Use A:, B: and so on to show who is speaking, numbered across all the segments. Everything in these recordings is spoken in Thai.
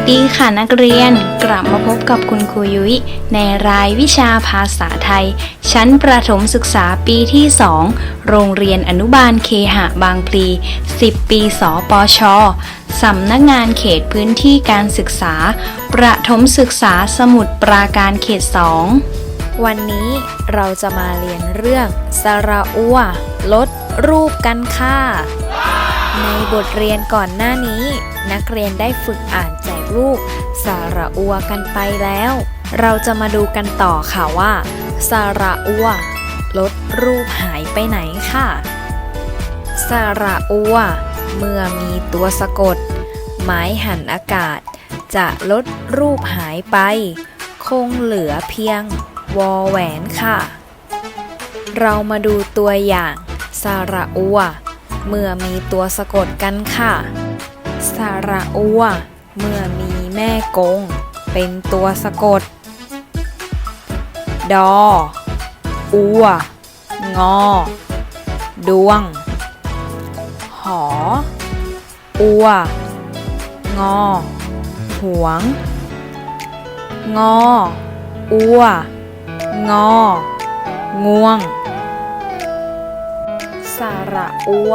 A: สดีค่ะนักเรียนกลับมาพบกับคุณครูยุ้ยในรายวิชาภาษาไทย ชั้นประถมศึกษาปีที่ 2 โรงเรียนอนุบาลเคหะบางพลี 10 ปีสปชสำนักงานเขตพื้นที่การศึกษา ประถมศึกษาสมุทรปราการเขต 2
B: วันนี้เราจะมาเรียนเรื่องสระอัวลดรูปกันค่ะในบทเรียนก่อนหน้านี้ นักเรียนได้ฝึกอ่านแจกรูปสาระอัวกันไปแล้ว เราจะมาดูกันต่อค่ะว่าสาระอัวลดรูปหายไปไหนค่ะสาระอัวเมื่อมีตัวสะกด หมายหันอากาศ จะลดรูปหายไป คงเหลือเพียงวอแหวนค่ะ เรามาดูตัวอย่างสาระอัว เมื่อมีตัวสะกดกันค่ะสาระอัว เมื่อมีแม่กง เป็นตัวสะกด ดอ อัว งอ ดวง หอ อัว งอ หวง งอ อัว งอ ง่วง สาระอัว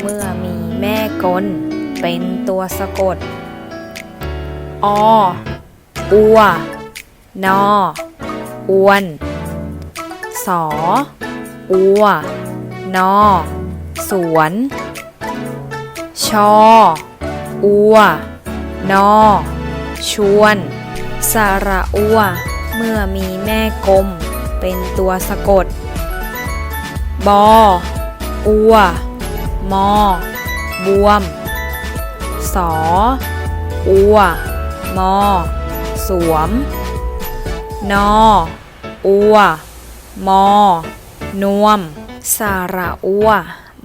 B: เมื่อมีแม่กล เป็นตัวสะกด ออัวนออวน สอ อัวนอ สวน ชอ อัวนอ ชวน สระอัว เมื่อมีแม่กลม เป็นตัวสะกด บอ อัว มอ บวม สอ อัว มอ สวม นอ อัว มอ นวม สาระอัว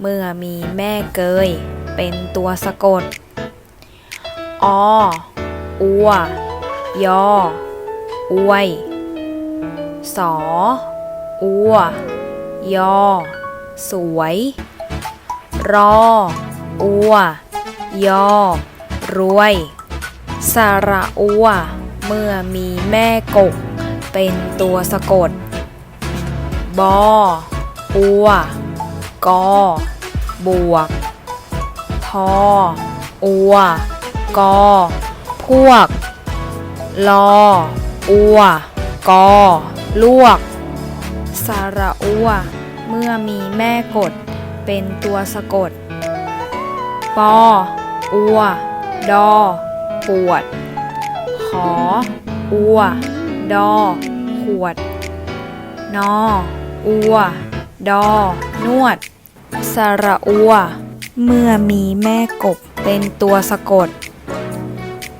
B: เมื่อมีแม่เกย เป็นตัวสะกด อ อัว ยอ อวย สอ อัว ยอ สวย รอ อัว ยอ รวย สระอัว เมื่อมีแม่กก เป็นตัวสะกด บอ อัว กอ บวก ทอ อัว กอ พวก ลอ อัว กอ ลวก สระอัว เมื่อมีแม่กด เป็นตัวสะกด ปอ อัว ดอ ปวด ขอ อัว ดอ ขวด นอ อัว ดอ นวด สระอัว เมื่อมีแม่กบเป็นตัวสะกด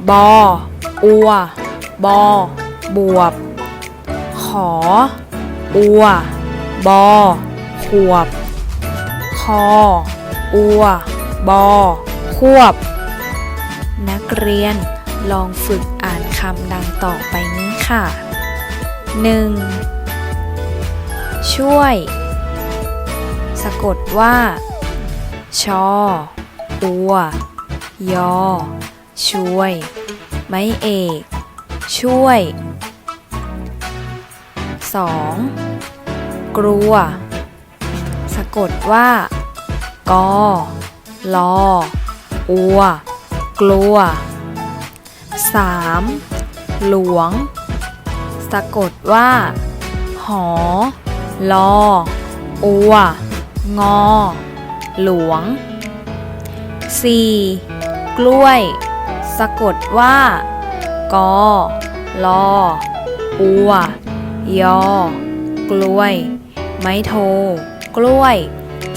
B: บอ อัว บอ บวบ ขอ อัว บอ ขวบ คอ อัว บอ ควบ นักเรียนลองฝึกอ่านคำดังต่อไปนี้ค่ะ 1. ช่วย สะกดว่า ชออัว ยอ ช่วย ไม้เอก ช่วย 2. กลัว สะกดว่า กอลออัว กลัว 3. หลวง สะกดว่า หอ ลอ อัว งอ หลวง 4. กล้วย สะกดว่า กอ ลอ อัว ยอ กล้วย ไม้โท กล้วย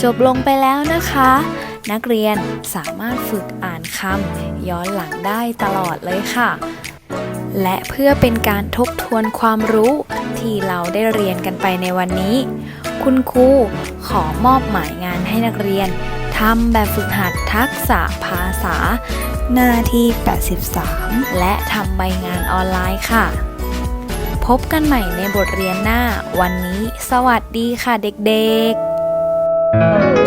B: จบลงไปแล้วนะคะ นักเรียนสามารถฝึกอ่านคำย้อนหลังได้ตลอดเลยค่ะ และเพื่อเป็นการทบทวนความรู้ที่เราได้เรียนกันไปในวันนี้ คุณครูขอมอบหมายงานให้นักเรียนทำแบบฝึกหัดทักษะภาษา หน้าที่ 83 และทำใบงานออนไลน์ค่ะ พบกันใหม่ในบทเรียนหน้าวันนี้ สวัสดีค่ะเด็กๆ